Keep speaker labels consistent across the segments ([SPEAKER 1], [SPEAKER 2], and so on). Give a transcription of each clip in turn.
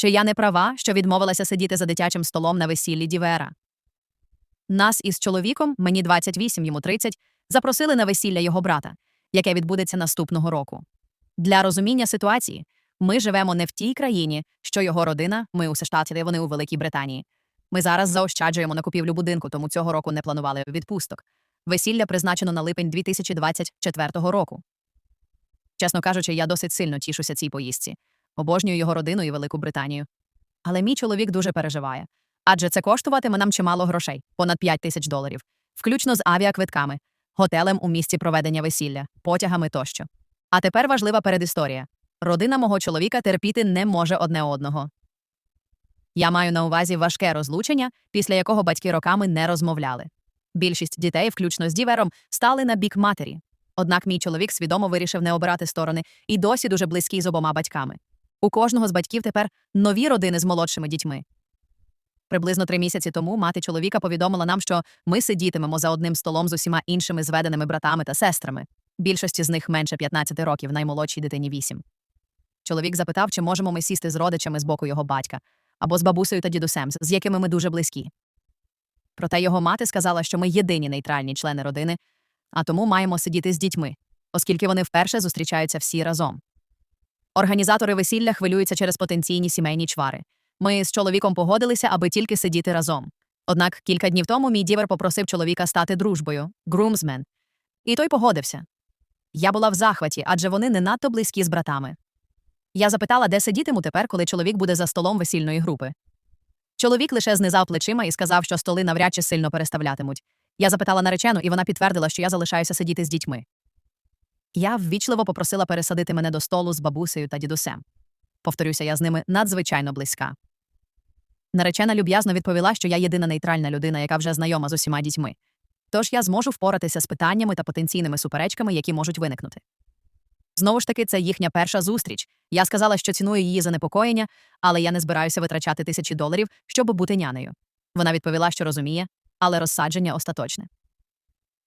[SPEAKER 1] Чи я не права, що відмовилася сидіти за дитячим столом на весіллі Дівера? Нас із чоловіком, мені 28, йому 30, запросили на весілля його брата, яке відбудеться наступного року. Для розуміння ситуації ми живемо не в тій країні, що його родина, ми у Штаті, вони у Великій Британії. Ми зараз заощаджуємо на купівлю будинку, тому цього року не планували відпусток. Весілля призначено на липень 2024 року. Чесно кажучи, я досить сильно тішуся цій поїздці. Обожнюю його родину і Велику Британію. Але мій чоловік дуже переживає. Адже це коштуватиме нам чимало грошей понад 5 тисяч доларів, включно з авіаквитками, готелем у місці проведення весілля, потягами тощо. А тепер важлива передісторія. Родина мого чоловіка терпіти не може одне одного. Я маю на увазі важке розлучення, після якого батьки роками не розмовляли. Більшість дітей, включно з дівером, стали на бік матері. Однак мій чоловік свідомо вирішив не обирати сторони і досі дуже близький з обома батьками. У кожного з батьків тепер нові родини з молодшими дітьми. Приблизно три місяці тому мати чоловіка повідомила нам, що ми сидітимемо за одним столом з усіма іншими зведеними братами та сестрами. Більшості з них менше 15 років, наймолодшій дитині 8. Чоловік запитав, чи можемо ми сісти з родичами з боку його батька або з бабусею та дідусем, з якими ми дуже близькі. Проте його мати сказала, що ми єдині нейтральні члени родини, а тому маємо сидіти з дітьми, оскільки вони вперше зустрічаються всі разом. Організатори весілля хвилюються через потенційні сімейні чвари. Ми з чоловіком погодилися, аби тільки сидіти разом. Однак кілька днів тому мій дівер попросив чоловіка стати дружбою, грумсмен, і той погодився. Я була в захваті, адже вони не надто близькі з братами. Я запитала, де сидітиму тепер, коли чоловік буде за столом весільної групи. Чоловік лише знизав плечима і сказав, що столи навряд чи сильно переставлятимуть. Я запитала наречену, і вона підтвердила, що я залишаюся сидіти з дітьми. Я ввічливо попросила пересадити мене до столу з бабусею та дідусем. Повторюся, я з ними надзвичайно близька. Наречена люб'язно відповіла, що я єдина нейтральна людина, яка вже знайома з усіма дітьми. Тож я зможу впоратися з питаннями та потенційними суперечками, які можуть виникнути. Знову ж таки, це їхня перша зустріч. Я сказала, що ціную її занепокоєння, але я не збираюся витрачати тисячі доларів, щоб бути нянею. Вона відповіла, що розуміє, але розсадження остаточне.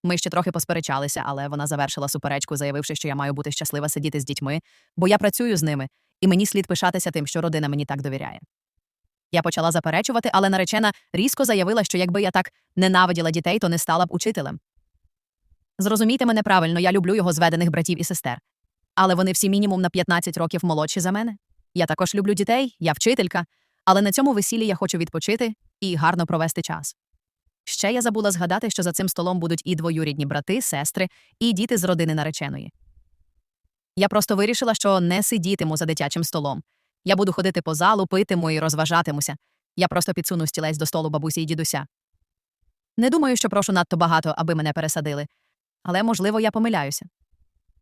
[SPEAKER 1] Ми ще трохи посперечалися, але вона завершила суперечку, заявивши, що я маю бути щаслива сидіти з дітьми, бо я працюю з ними, і мені слід пишатися тим, що родина мені так довіряє. Я почала заперечувати, але наречена різко заявила, що якби я так ненавиділа дітей, то не стала б учителем. Зрозумійте мене правильно, я люблю його зведених братів і сестер. Але вони всі мінімум на 15 років молодші за мене. Я також люблю дітей, я вчителька, але на цьому весіллі я хочу відпочити і гарно провести час. Ще я забула згадати, що за цим столом будуть і двоюрідні брати, сестри, і діти з родини нареченої. Я просто вирішила, що не сидітиму за дитячим столом. Я буду ходити по залу, питиму і розважатимуся. Я просто підсуну стілець до столу бабусі і дідуся. Не думаю, що прошу надто багато, аби мене пересадили, але, можливо, я помиляюся.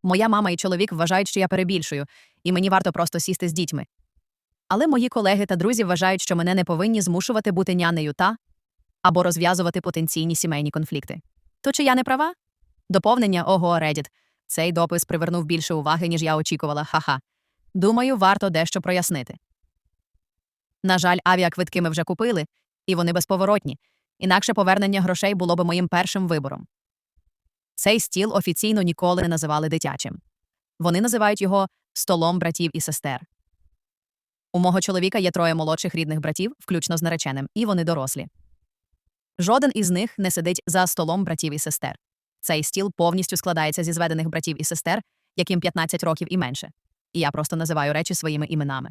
[SPEAKER 1] Моя мама і чоловік вважають, що я перебільшую, і мені варто просто сісти з дітьми. Але мої колеги та друзі вважають, що мене не повинні змушувати бути нянею та або розв'язувати потенційні сімейні конфлікти. То чи я не права? Доповнення ого, Reddit. Цей допис привернув більше уваги, ніж я очікувала. Ха-ха. Думаю, варто дещо прояснити. На жаль, авіаквитки ми вже купили, і вони безповоротні, інакше повернення грошей було б моїм першим вибором. Цей стіл офіційно ніколи не називали дитячим. Вони називають його столом братів і сестер. У мого чоловіка є троє молодших рідних братів, включно з нареченим, і вони дорослі. Жоден із них не сидить за столом братів і сестер. Цей стіл повністю складається зі зведених братів і сестер, яким 15 років і менше. І я просто називаю речі своїми іменами.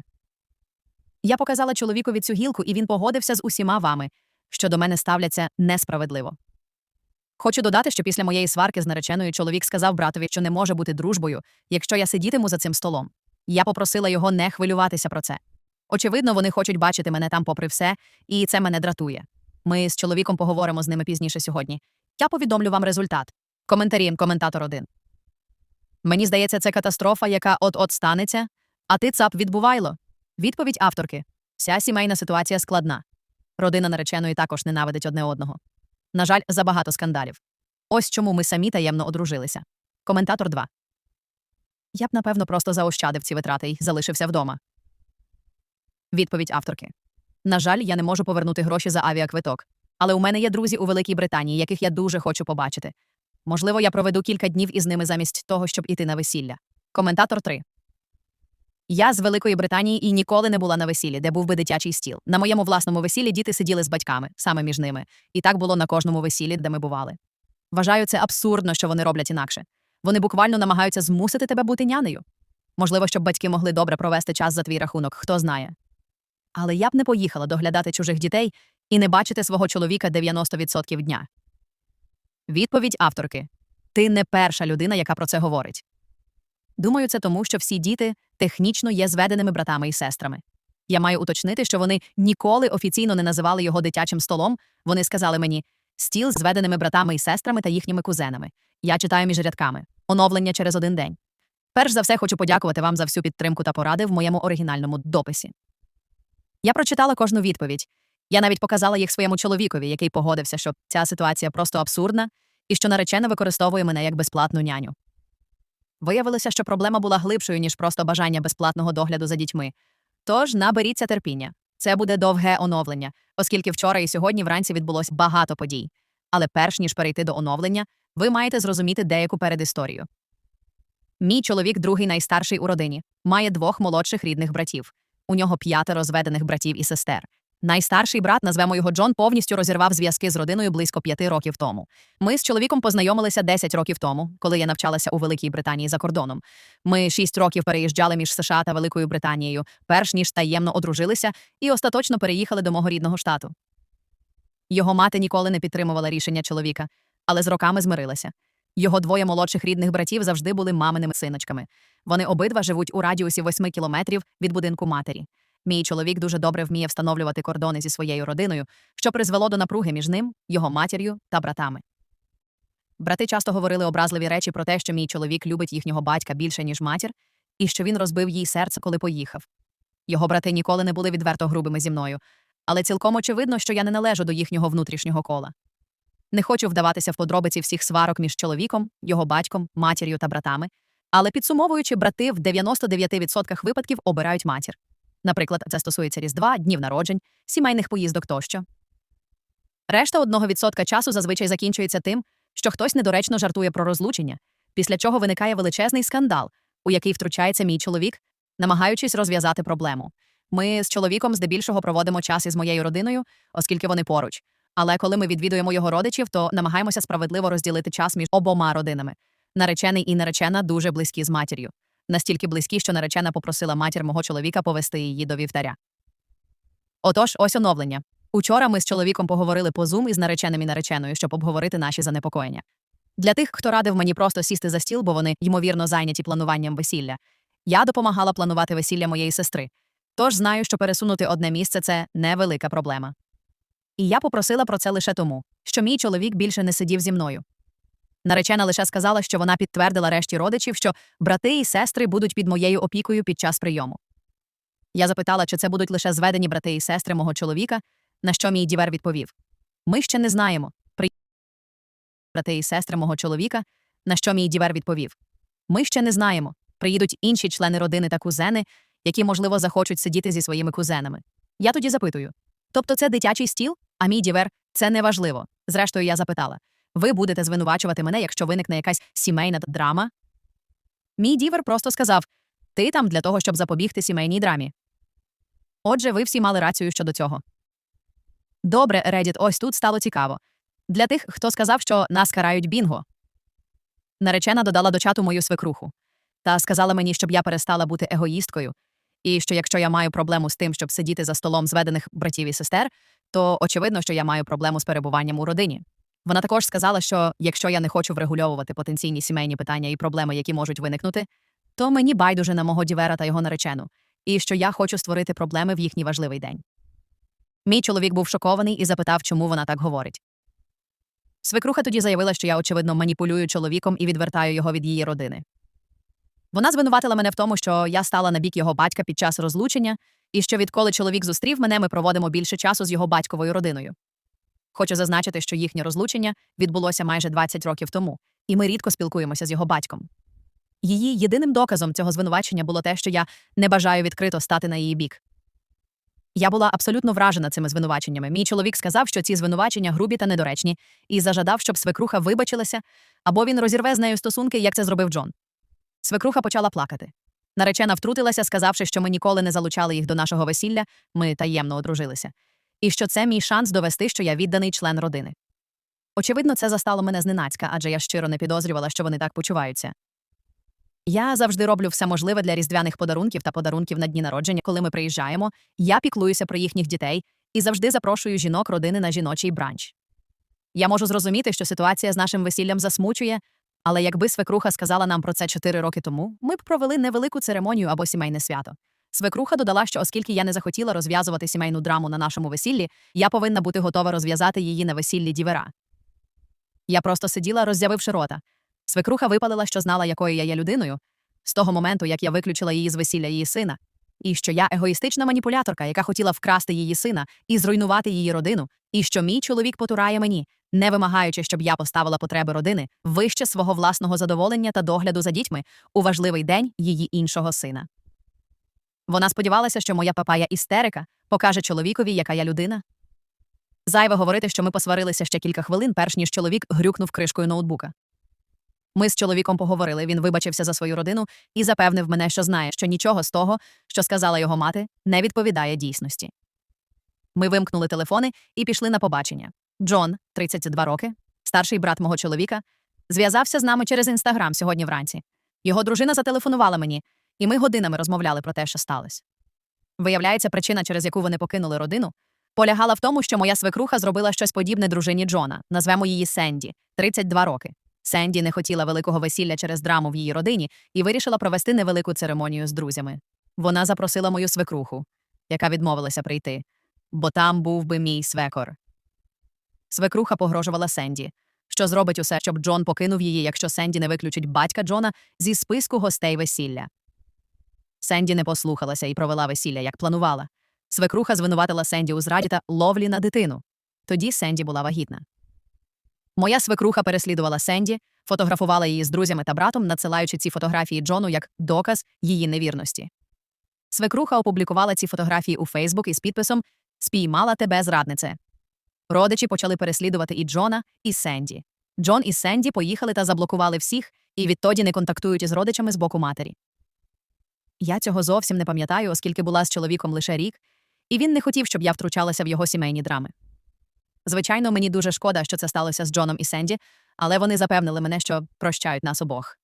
[SPEAKER 1] Я показала чоловікові цю гілку, і він погодився з усіма вами, що до мене ставляться несправедливо. Хочу додати, що після моєї сварки з нареченою чоловік сказав братові, що не може бути дружбою, якщо я сидітиму за цим столом. Я попросила його не хвилюватися про це. Очевидно, вони хочуть бачити мене там попри все, і це мене дратує. Ми з чоловіком поговоримо з ними пізніше сьогодні. Я повідомлю вам результат. Коментарі, коментатор один. Мені здається, це катастрофа, яка от-от станеться. А ти цап відбувайло. Відповідь авторки: вся сімейна ситуація складна. Родина нареченої також ненавидить одне одного. На жаль, забагато скандалів. Ось чому ми самі таємно одружилися. Коментатор 2. Я б, напевно, просто заощадив ці витрати й залишився вдома. Відповідь авторки. На жаль, я не можу повернути гроші за авіаквиток. Але у мене є друзі у Великій Британії, яких я дуже хочу побачити. Можливо, я проведу кілька днів із ними замість того, щоб іти на весілля. Коментатор 3. Я з Великої Британії і ніколи не була на весіллі, де був би дитячий стіл. На моєму власному весіллі діти сиділи з батьками, саме між ними. І так було на кожному весіллі, де ми бували. Вважаю це абсурдно, що вони роблять інакше. Вони буквально намагаються змусити тебе бути нянею. Можливо, щоб батьки могли добре провести час за твій рахунок, хто знає. Але я б не поїхала доглядати чужих дітей і не бачити свого чоловіка 90% дня. Відповідь авторки: Ти не перша людина, яка про це говорить. Думаю, це тому, що всі діти технічно є зведеними братами і сестрами. Я маю уточнити, що вони ніколи офіційно не називали його дитячим столом. Вони сказали мені стіл з зведеними братами і сестрами та їхніми кузенами. Я читаю між рядками оновлення через один день. Перш за все, хочу подякувати вам за всю підтримку та поради в моєму оригінальному дописі. Я прочитала кожну відповідь. Я навіть показала їх своєму чоловікові, який погодився, що ця ситуація просто абсурдна і що наречена використовує мене як безплатну няню. Виявилося, що проблема була глибшою, ніж просто бажання безплатного догляду за дітьми. Тож наберіться терпіння. Це буде довге оновлення, оскільки вчора і сьогодні вранці відбулось багато подій. Але перш ніж перейти до оновлення, ви маєте зрозуміти деяку передісторію. Мій чоловік, другий найстарший у родині, має двох молодших рідних братів. У нього п'ятеро зведених братів і сестер. Найстарший брат, назвемо його Джон, повністю розірвав зв'язки з родиною близько п'яти років тому. Ми з чоловіком познайомилися 10 років тому, коли я навчалася у Великій Британії за кордоном. Ми шість років переїжджали між США та Великою Британією, перш ніж таємно одружилися, і остаточно переїхали до мого рідного штату. Його мати ніколи не підтримувала рішення чоловіка, але з роками змирилася. Його двоє молодших рідних братів завжди були маминими синочками. Вони обидва живуть у радіусі восьми кілометрів від будинку матері. Мій чоловік дуже добре вміє встановлювати кордони зі своєю родиною, що призвело до напруги між ним, його матір'ю та братами. Брати часто говорили образливі речі про те, що мій чоловік любить їхнього батька більше, ніж матір, і що він розбив їй серце, коли поїхав. Його брати ніколи не були відверто грубими зі мною, але цілком очевидно, що я не належу до їхнього внутрішнього кола. Не хочу вдаватися в подробиці всіх сварок між чоловіком, його батьком, матір'ю та братами, але підсумовуючи, брати в 99% випадків обирають матір. Наприклад, це стосується Різдва, днів народжень, сімейних поїздок тощо. Решта одного відсотка часу зазвичай закінчується тим, що хтось недоречно жартує про розлучення, після чого виникає величезний скандал, у який втручається мій чоловік, намагаючись розв'язати проблему. Ми з чоловіком здебільшого проводимо час із моєю родиною, оскільки вони поруч. Але коли ми відвідуємо його родичів, то намагаємося справедливо розділити час між обома родинами. Наречений і наречена дуже близькі з матір'ю настільки близькі, що наречена попросила матір мого чоловіка повести її до вівтаря. Отож, ось оновлення. Учора ми з чоловіком поговорили по Zoom із нареченим і нареченою, щоб обговорити наші занепокоєння. Для тих, хто радив мені просто сісти за стіл, бо вони, ймовірно, зайняті плануванням весілля, я допомагала планувати весілля моєї сестри. Тож знаю, що пересунути одне місце це невелика проблема. І я попросила про це лише тому, що мій чоловік більше не сидів зі мною. Наречена лише сказала, що вона підтвердила решті родичів, що брати і сестри будуть під моєю опікою під час прийому. Я запитала, чи це будуть лише зведені брати і сестри мого чоловіка, на що мій дівер відповів: Ми ще не знаємо. При... Брати і сестри мого чоловіка, на що мій дівер відповів: Ми ще не знаємо. Приїдуть інші члени родини та кузени, які, можливо, захочуть сидіти зі своїми кузенами. Я тоді запитую: тобто це дитячий стіл, а мій дівер це неважливо. Зрештою, я запитала. Ви будете звинувачувати мене, якщо виникне якась сімейна драма? Мій дівер просто сказав ти там для того, щоб запобігти сімейній драмі. Отже, ви всі мали рацію щодо цього. Добре, Reddit, ось тут стало цікаво. Для тих, хто сказав, що нас карають бінго. Наречена додала до чату мою свекруху та сказала мені, щоб я перестала бути егоїсткою, і що якщо я маю проблему з тим, щоб сидіти за столом зведених братів і сестер, то очевидно, що я маю проблему з перебуванням у родині. Вона також сказала, що якщо я не хочу врегульовувати потенційні сімейні питання і проблеми, які можуть виникнути, то мені байдуже на мого дівера та його наречену, і що я хочу створити проблеми в їхній важливий день. Мій чоловік був шокований і запитав, чому вона так говорить. Свекруха тоді заявила, що я, очевидно, маніпулюю чоловіком і відвертаю його від її родини. Вона звинуватила мене в тому, що я стала на бік його батька під час розлучення, і що відколи чоловік зустрів мене, ми проводимо більше часу з його батьковою родиною. Хочу зазначити, що їхнє розлучення відбулося майже 20 років тому, і ми рідко спілкуємося з його батьком. Її єдиним доказом цього звинувачення було те, що я не бажаю відкрито стати на її бік. Я була абсолютно вражена цими звинуваченнями. Мій чоловік сказав, що ці звинувачення грубі та недоречні, і зажадав, щоб свекруха вибачилася, або він розірве з нею стосунки, як це зробив Джон. Свекруха почала плакати. Наречена втрутилася, сказавши, що ми ніколи не залучали їх до нашого весілля, ми таємно одружилися, і що це мій шанс довести, що я відданий член родини. Очевидно, це застало мене зненацька, адже я щиро не підозрювала, що вони так почуваються. Я завжди роблю все можливе для різдвяних подарунків та подарунків на дні народження, коли ми приїжджаємо. Я піклуюся про їхніх дітей і завжди запрошую жінок родини на жіночий бранч. Я можу зрозуміти, що ситуація з нашим весіллям засмучує, але якби свекруха сказала нам про це чотири роки тому, ми б провели невелику церемонію або сімейне свято. Свекруха додала, що оскільки я не захотіла розв'язувати сімейну драму на нашому весіллі, я повинна бути готова розв'язати її на весіллі дівера. Я просто сиділа, роззявивши рота. Свекруха випалила, що знала, якою я є людиною, з того моменту, як я виключила її з весілля її сина, і що я егоїстична маніпуляторка, яка хотіла вкрасти її сина і зруйнувати її родину, і що мій чоловік потурає мені, не вимагаючи, щоб я поставила потреби родини вище свого власного задоволення та догляду за дітьми у важливий день її іншого сина. Вона сподівалася, що моя папая істерика покаже чоловікові, яка я людина. Зайве говорити, що ми посварилися ще кілька хвилин, перш ніж чоловік грюкнув кришкою ноутбука. Ми з чоловіком поговорили, він вибачився за свою родину і запевнив мене, що знає, що нічого з того, що сказала його мати, не відповідає дійсності. Ми вимкнули телефони і пішли на побачення. Джон, 32 роки, старший брат мого чоловіка, зв'язався з нами через інстаграм сьогодні вранці. Його дружина зателефонувала мені, і ми годинами розмовляли про те, що сталося. Виявляється, причина, через яку вони покинули родину, полягала в тому, що моя свекруха зробила щось подібне дружині Джона, назвемо її Сенді, 32 роки. Сенді не хотіла великого весілля через драму в її родині і вирішила провести невелику церемонію з друзями. Вона запросила мою свекруху, яка відмовилася прийти, бо там був би мій свекор. Свекруха погрожувала Сенді, що зробить усе, щоб Джон покинув її, якщо Сенді не виключить батька Джона зі списку гостей весілля. Сенді не послухалася і провела весілля, як планувала. Свекруха звинуватила Сенді у зраді та ловлі на дитину. Тоді Сенді була вагітна. Моя свекруха переслідувала Сенді, фотографувала її з друзями та братом, надсилаючи ці фотографії Джону як доказ її невірності. Свекруха опублікувала ці фотографії у Фейсбук із підписом Спіймала тебе, зраднице. Родичі почали переслідувати і Джона, і Сенді. Джон і Сенді поїхали та заблокували всіх, і відтоді не контактують із родичами з боку матері. Я цього зовсім не пам'ятаю, оскільки була з чоловіком лише рік, і він не хотів, щоб я втручалася в його сімейні драми. Звичайно, мені дуже шкода, що це сталося з Джоном і Сенді, але вони запевнили мене, що прощають нас обох.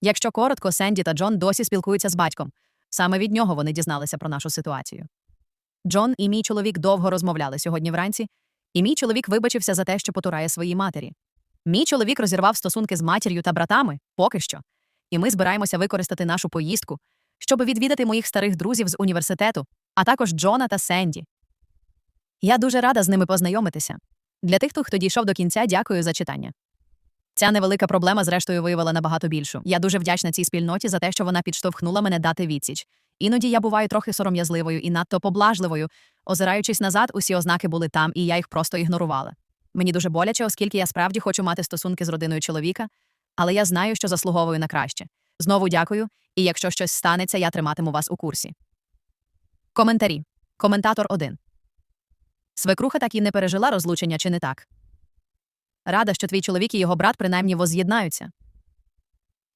[SPEAKER 1] Якщо коротко, Сенді та Джон досі спілкуються з батьком. Саме від нього вони дізналися про нашу ситуацію. Джон і мій чоловік довго розмовляли сьогодні вранці, і мій чоловік вибачився за те, що потурає своїй матері. Мій чоловік розірвав стосунки з матір'ю та братами поки що, і ми збираємося використати нашу поїздку, щоб відвідати моїх старих друзів з університету, а також Джона та Сенді. Я дуже рада з ними познайомитися. Для тих, хто дійшов до кінця, дякую за читання. Ця невелика проблема, зрештою, виявила набагато більшу. Я дуже вдячна цій спільноті за те, що вона підштовхнула мене дати відсіч. Іноді я буваю трохи сором'язливою і надто поблажливою. Озираючись назад, усі ознаки були там, і я їх просто ігнорувала. Мені дуже боляче, оскільки я справді хочу мати стосунки з родиною чоловіка, але я знаю, що заслуговую на краще. Знову дякую, і якщо щось станеться, я триматиму вас у курсі. Коментарі. Коментатор 1. Свекруха так і не пережила розлучення, чи не так? Рада, що твій чоловік і його брат принаймні воз'єднаються.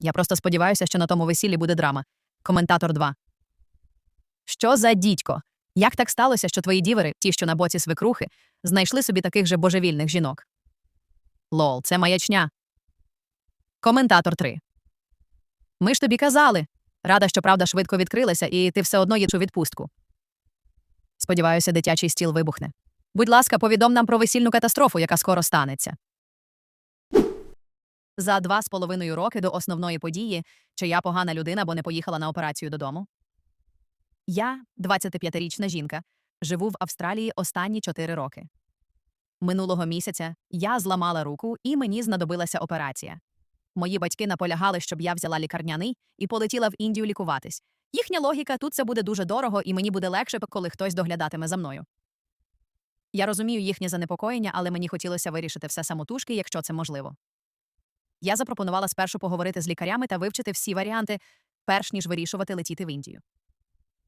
[SPEAKER 1] Я просто сподіваюся, що на тому весіллі буде драма. Коментатор 2. Що за дідько? Як так сталося, що твої дівери, ті, що на боці свекрухи, знайшли собі таких же божевільних жінок? Лол, це маячня. Коментатор 3. Ми ж тобі казали. Рада, що правда швидко відкрилася, і ти все одно їдеш у відпустку. Сподіваюся, дитячий стіл вибухне. Будь ласка, повідом нам про весільну катастрофу, яка скоро станеться. За два з половиною роки до основної події, чи я погана людина, бо не поїхала на операцію додому. Я, 25-річна жінка, живу в Австралії останні чотири роки. Минулого місяця я зламала руку і мені знадобилася операція. Мої батьки наполягали, щоб я взяла лікарняний і полетіла в Індію лікуватись. Їхня логіка тут це буде дуже дорого, і мені буде легше, коли хтось доглядатиме за мною. Я розумію їхнє занепокоєння, але мені хотілося вирішити все самотужки, якщо це можливо. Я запропонувала спершу поговорити з лікарями та вивчити всі варіанти, перш ніж вирішувати летіти в Індію.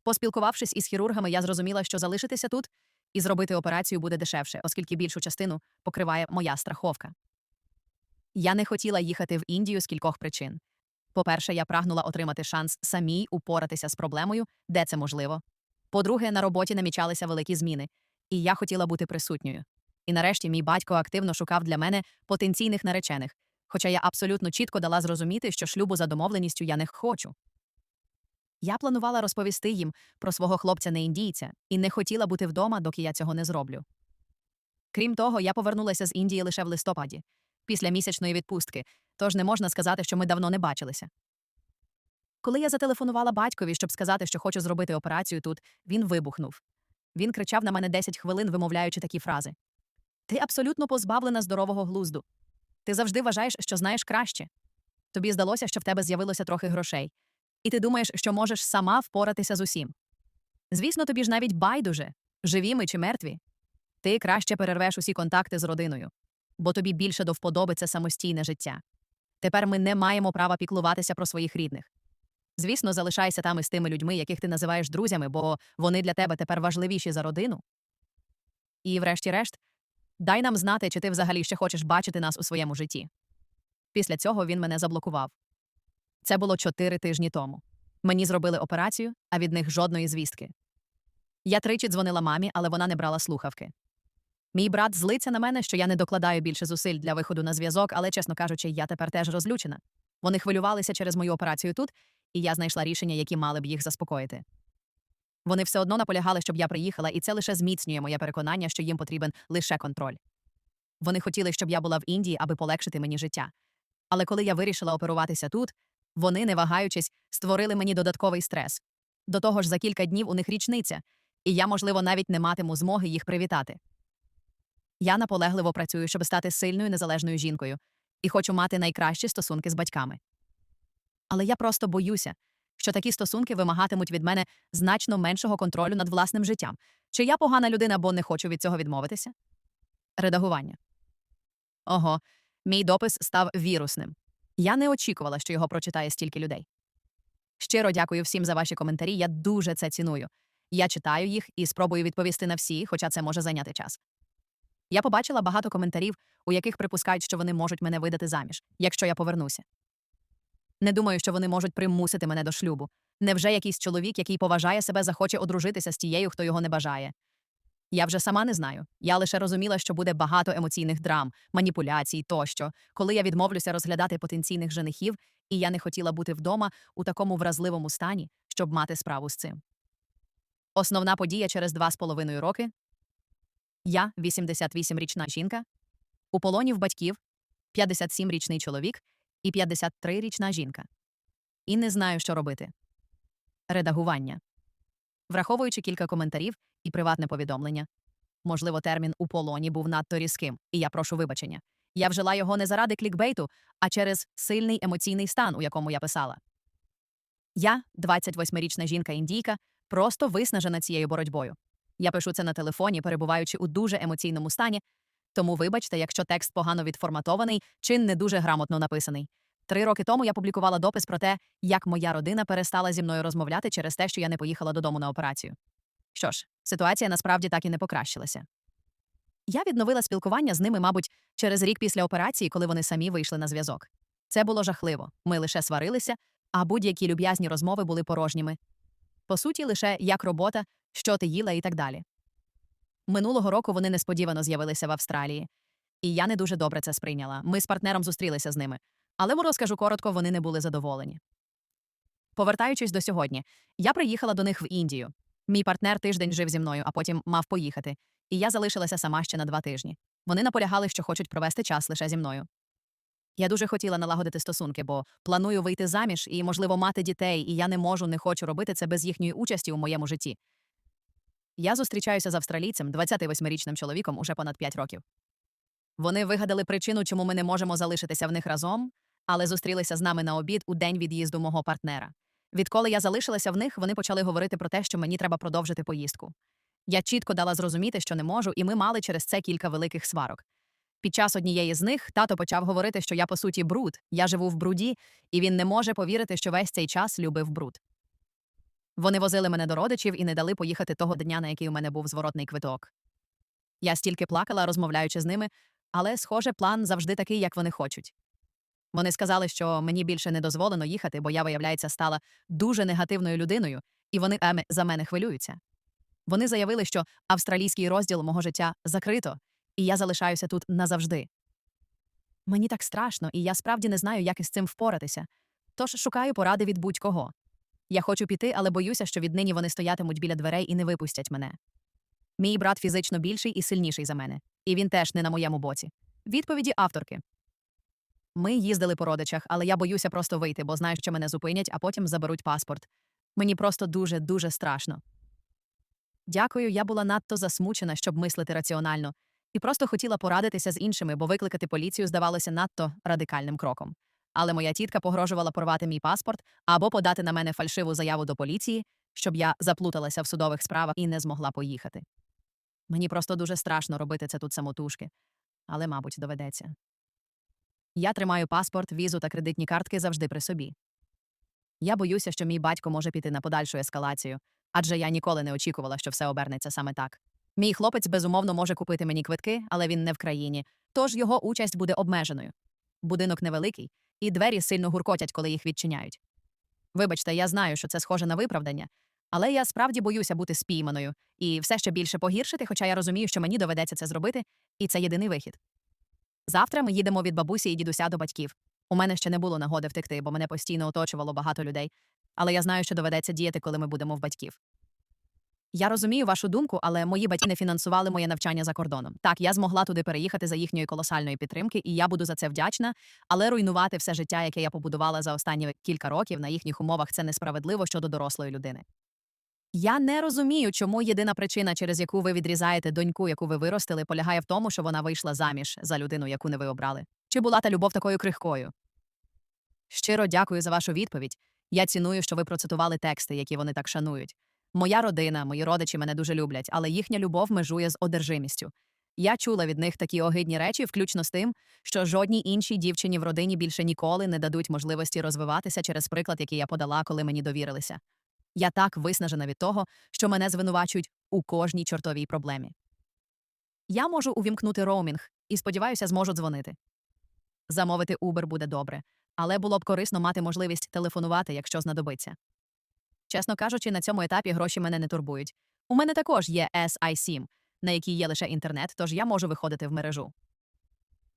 [SPEAKER 1] Поспілкувавшись із хірургами, я зрозуміла, що залишитися тут і зробити операцію буде дешевше, оскільки більшу частину покриває моя страховка. Я не хотіла їхати в Індію з кількох причин. По-перше, я прагнула отримати шанс самій упоратися з проблемою, де це можливо. По-друге, на роботі намічалися великі зміни, і я хотіла бути присутньою. І нарешті мій батько активно шукав для мене потенційних наречених, хоча я абсолютно чітко дала зрозуміти, що шлюбу за домовленістю я не хочу. Я планувала розповісти їм про свого хлопця не індійця і не хотіла бути вдома, доки я цього не зроблю. Крім того, я повернулася з Індії лише в листопаді, після місячної відпустки, тож не можна сказати, що ми давно не бачилися. Коли я зателефонувала батькові, щоб сказати, що хочу зробити операцію тут, він вибухнув. Він кричав на мене 10 хвилин, вимовляючи такі фрази: Ти абсолютно позбавлена здорового глузду. Ти завжди вважаєш, що знаєш краще. Тобі здалося, що в тебе з'явилося трохи грошей, і ти думаєш, що можеш сама впоратися з усім. Звісно, тобі ж навіть байдуже, живі ми чи мертві. Ти краще перервеш усі контакти з родиною, бо тобі більше до вподоби це самостійне життя. Тепер ми не маємо права піклуватися про своїх рідних. Звісно, залишайся там із тими людьми, яких ти називаєш друзями, бо вони для тебе тепер важливіші за родину. І, врешті-решт, дай нам знати, чи ти взагалі ще хочеш бачити нас у своєму житті. Після цього він мене заблокував. Це було чотири тижні тому. Мені зробили операцію, а від них жодної звістки. Я тричі дзвонила мамі, але вона не брала слухавки. Мій брат злиться на мене, що я не докладаю більше зусиль для виходу на зв'язок, але, чесно кажучи, я тепер теж розлючена. Вони хвилювалися через мою операцію тут, і я знайшла рішення, які мали б їх заспокоїти. Вони все одно наполягали, щоб я приїхала, і це лише зміцнює моє переконання, що їм потрібен лише контроль. Вони хотіли, щоб я була в Індії, аби полегшити мені життя. Але коли я вирішила оперуватися тут, вони, не вагаючись, створили мені додатковий стрес. До того ж, за кілька днів у них річниця, і я, можливо, навіть не матиму змоги їх привітати. Я наполегливо працюю, щоб стати сильною незалежною жінкою, і хочу мати найкращі стосунки з батьками. Але я просто боюся, що такі стосунки вимагатимуть від мене значно меншого контролю над власним життям. Чи я погана людина, бо не хочу від цього відмовитися? Редагування. Ого, мій допис став вірусним. Я не очікувала, що його прочитає стільки людей. Щиро дякую всім за ваші коментарі. Я дуже це ціную. Я читаю їх і спробую відповісти на всі, хоча це може зайняти час. Я побачила багато коментарів, у яких припускають, що вони можуть мене видати заміж, якщо я повернуся. Не думаю, що вони можуть примусити мене до шлюбу. Невже якийсь чоловік, який поважає себе, захоче одружитися з тією, хто його не бажає? Я вже сама не знаю. Я лише розуміла, що буде багато емоційних драм, маніпуляцій тощо, коли я відмовлюся розглядати потенційних женихів, і я не хотіла бути вдома у такому вразливому стані, щоб мати справу з цим. Основна подія через два з половиною роки я 88-річна жінка, у полоні в батьків 57-річний чоловік і 53-річна жінка. І не знаю, що робити. Редагування. Враховуючи кілька коментарів і приватне повідомлення. Можливо, термін у полоні був надто різким, і я прошу вибачення. Я вжила його не заради клікбейту, а через сильний емоційний стан, у якому я писала. Я, 28-річна жінка-індійка, просто виснажена цією боротьбою. Я пишу це на телефоні, перебуваючи у дуже емоційному стані, тому вибачте, якщо текст погано відформатований чи не дуже грамотно написаний. Три роки тому я публікувала допис про те, як моя родина перестала зі мною розмовляти через те, що я не поїхала додому на операцію. Що ж, ситуація насправді так і не покращилася. Я відновила спілкування з ними, мабуть, через рік після операції, коли вони самі вийшли на зв'язок. Це було жахливо. Ми лише сварилися, а будь-які люб'язні розмови були порожніми. По суті, лише як робота, що ти їла і так далі. Минулого року вони несподівано з'явилися в Австралії, і я не дуже добре це сприйняла. Ми з партнером зустрілися з ними, але розкажу коротко, вони не були задоволені. Повертаючись до сьогодні, я приїхала до них в Індію. Мій партнер тиждень жив зі мною, а потім мав поїхати, і я залишилася сама ще на два тижні. Вони наполягали, що хочуть провести час лише зі мною. Я дуже хотіла налагодити стосунки, бо планую вийти заміж і, можливо, мати дітей, і я не можу, не хочу робити це без їхньої участі у моєму житті. Я зустрічаюся з австралійцем, 28-річним чоловіком, уже понад 5 років. Вони вигадали причину, чому ми не можемо залишитися в них разом, але зустрілися з нами на обід у день від'їзду мого партнера. Відколи я залишилася в них, вони почали говорити про те, що мені треба продовжити поїздку. Я чітко дала зрозуміти, що не можу, і ми мали через це кілька великих сварок. Під час однієї з них тато почав говорити, що я, по суті, бруд, я живу в бруді, і він не може повірити, що весь цей час любив бруд. Вони возили мене до родичів і не дали поїхати того дня, на який у мене був зворотний квиток. Я стільки плакала, розмовляючи з ними, але, схоже, план завжди такий, як вони хочуть. Вони сказали, що мені більше не дозволено їхати, бо я, виявляється, стала дуже негативною людиною, і вони еме, за мене хвилюються. Вони заявили, що австралійський розділ мого життя закрито, і я залишаюся тут назавжди. Мені так страшно, і я справді не знаю, як із цим впоратися. Тож шукаю поради від будь-кого. Я хочу піти, але боюся, що віднині вони стоятимуть біля дверей і не випустять мене. Мій брат фізично більший і сильніший за мене, і він теж не на моєму боці. Відповіді авторки. Ми їздили по родичах, але я боюся просто вийти, бо знаю, що мене зупинять, а потім заберуть паспорт. Мені просто дуже, дуже страшно. Дякую, я була надто засмучена, щоб мислити раціонально, і просто хотіла порадитися з іншими, бо викликати поліцію здавалося надто радикальним кроком. Але моя тітка погрожувала порвати мій паспорт або подати на мене фальшиву заяву до поліції, щоб я заплуталася в судових справах і не змогла поїхати. Мені просто дуже страшно робити це тут самотужки, але, мабуть, доведеться. Я тримаю паспорт, візу та кредитні картки завжди при собі. Я боюся, що мій батько може піти на подальшу ескалацію, адже я ніколи не очікувала, що все обернеться саме так. Мій хлопець безумовно може купити мені квитки, але він не в країні, тож його участь буде обмеженою. Будинок невеликий, і двері сильно гуркотять, коли їх відчиняють. Вибачте, я знаю, що це схоже на виправдання, але я справді боюся бути спійманою і все ще більше погіршити, хоча я розумію, що мені доведеться це зробити, і це єдиний вихід. Завтра ми їдемо від бабусі і дідуся до батьків. У мене ще не було нагоди втекти, бо мене постійно оточувало багато людей, але я знаю, що доведеться діяти, коли ми будемо в батьків. Я розумію вашу думку, але мої батьки не фінансували моє навчання за кордоном. Так, я змогла туди переїхати за їхньої колосальної підтримки, і я буду за це вдячна. Але руйнувати все життя, яке я побудувала за останні кілька років на їхніх умовах, це несправедливо щодо дорослої людини. Я не розумію, чому єдина причина, через яку ви відрізаєте доньку, яку ви виростили, полягає в тому, що вона вийшла заміж за людину, яку не ви обрали. Чи була та любов такою крихкою? Щиро дякую за вашу відповідь. Я ціную, що ви процитували тексти, які вони так шанують. Моя родина, мої родичі мене дуже люблять, але їхня любов межує з одержимістю. Я чула від них такі огидні речі, включно з тим, що жодній іншій дівчині в родині більше ніколи не дадуть можливості розвиватися через приклад, який я подала, коли мені довірилися. Я так виснажена від того, що мене звинувачують у кожній чортовій проблемі. Я можу увімкнути роумінг і сподіваюся, зможу дзвонити. Замовити Uber буде добре, але було б корисно мати можливість телефонувати, якщо знадобиться. Чесно кажучи, на цьому етапі гроші мене не турбують. У мене також є SI7, на якій є лише інтернет, тож я можу виходити в мережу.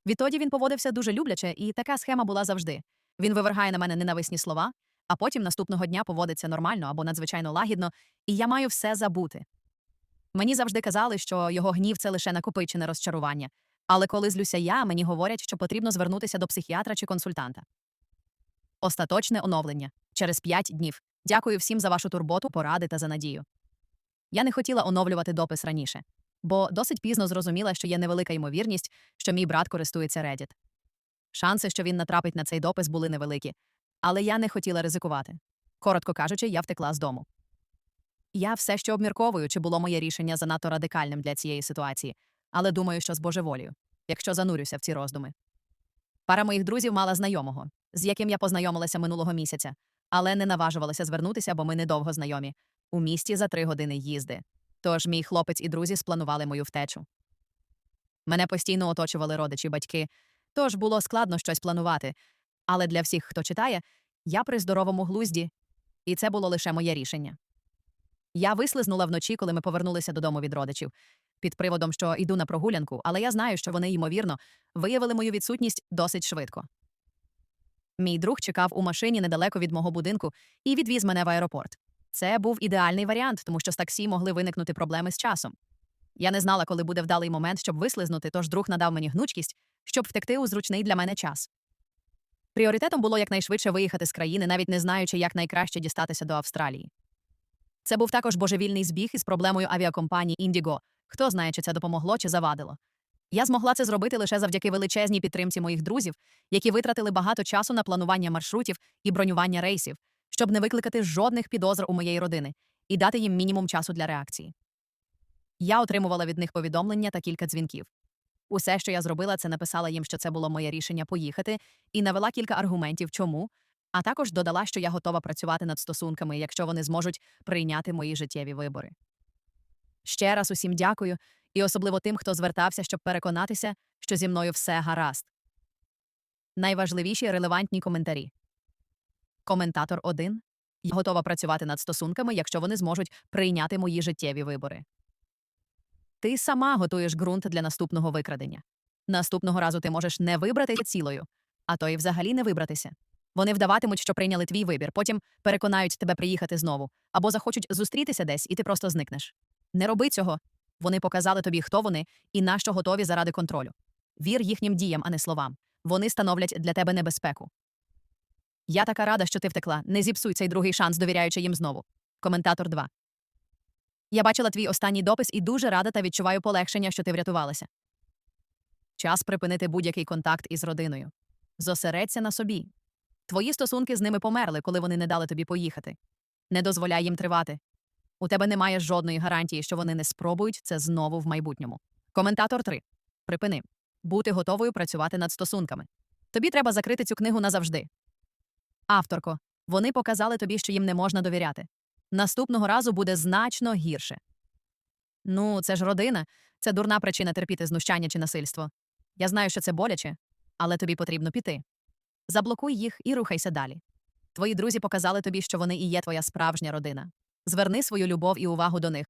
[SPEAKER 1] Відтоді він поводився дуже любляче, і така схема була завжди. Він вивергає на мене ненависні слова, а потім наступного дня поводиться нормально або надзвичайно лагідно, і я маю все забути. Мені завжди казали, що його гнів це лише накопичене розчарування, але коли злюся я, мені говорять, що потрібно звернутися до психіатра чи консультанта. Остаточне оновлення через п'ять днів. Дякую всім за вашу турботу, поради та за надію. Я не хотіла оновлювати допис раніше, бо досить пізно зрозуміла, що є невелика ймовірність, що мій брат користується Reddit. Шанси, що він натрапить на цей допис, були невеликі, але я не хотіла ризикувати. Коротко кажучи, я втекла з дому. Я все ще обмірковую, чи було моє рішення занадто радикальним для цієї ситуації, але думаю, що з божеволію, якщо занурюся в ці роздуми. Пара моїх друзів мала знайомого, з яким я познайомилася минулого місяця, але не наважувалася звернутися, бо ми недовго знайомі у місті за три години їзди. Тож мій хлопець і друзі спланували мою втечу. Мене постійно оточували родичі батьки, тож було складно щось планувати. Але для всіх, хто читає, я при здоровому глузді, і це було лише моє рішення. Я вислизнула вночі, коли ми повернулися додому від родичів, під приводом, що йду на прогулянку, але я знаю, що вони, ймовірно, виявили мою відсутність досить швидко. Мій друг чекав у машині недалеко від мого будинку і відвіз мене в аеропорт. Це був ідеальний варіант, тому що з таксі могли виникнути проблеми з часом. Я не знала, коли буде вдалий момент, щоб вислизнути, тож друг надав мені гнучкість, щоб втекти у зручний для мене час. Пріоритетом було якнайшвидше виїхати з країни, навіть не знаючи, як найкраще дістатися до Австралії. Це був також божевільний збіг із проблемою авіакомпанії Indigo. Хто знає, чи це допомогло чи завадило. Я змогла це зробити лише завдяки величезній підтримці моїх друзів, які витратили багато часу на планування маршрутів і бронювання рейсів, щоб не викликати жодних підозр у моєї родини і дати їм мінімум часу для реакції. Я отримувала від них повідомлення та кілька дзвінків. Усе, що я зробила, це написала їм, що це було моє рішення поїхати, і навела кілька аргументів, чому, а також додала, що я готова працювати над стосунками, якщо вони зможуть прийняти мої життєві вибори. Ще раз усім дякую, і особливо тим, хто звертався, щоб переконатися, що зі мною все гаразд. Найважливіші релевантні коментарі. Коментатор 1. Я готова працювати над стосунками, якщо вони зможуть прийняти мої життєві вибори. Ти сама готуєш ґрунт для наступного викрадення. Наступного разу ти можеш не вибрати цілою, а то й взагалі не вибратися. Вони вдаватимуть, що прийняли твій вибір, потім переконають тебе приїхати знову, або захочуть зустрітися десь, і ти просто зникнеш. Не роби цього. Вони показали тобі, хто вони і на що готові заради контролю. Вір їхнім діям, а не словам. Вони становлять для тебе небезпеку. Я така рада, що ти втекла. Не зіпсуй цей другий шанс, довіряючи їм знову. Коментатор 2. Я бачила твій останній допис і дуже рада та відчуваю полегшення, що ти врятувалася. Час припинити будь-який контакт із родиною. Зосередься на собі. Твої стосунки з ними померли, коли вони не дали тобі поїхати. Не дозволяй їм тривати. У тебе немає жодної гарантії, що вони не спробують це знову в майбутньому. Коментатор 3. Припини. Бути готовою працювати над стосунками. Тобі треба закрити цю книгу назавжди. Авторко. Вони показали тобі, що їм не можна довіряти. Наступного разу буде значно гірше. Ну, це ж родина, це дурна причина терпіти знущання чи насильство. Я знаю, що це боляче, але тобі потрібно піти. Заблокуй їх і рухайся далі. Твої друзі показали тобі, що вони і є твоя справжня родина. Зверни свою любов і увагу до них.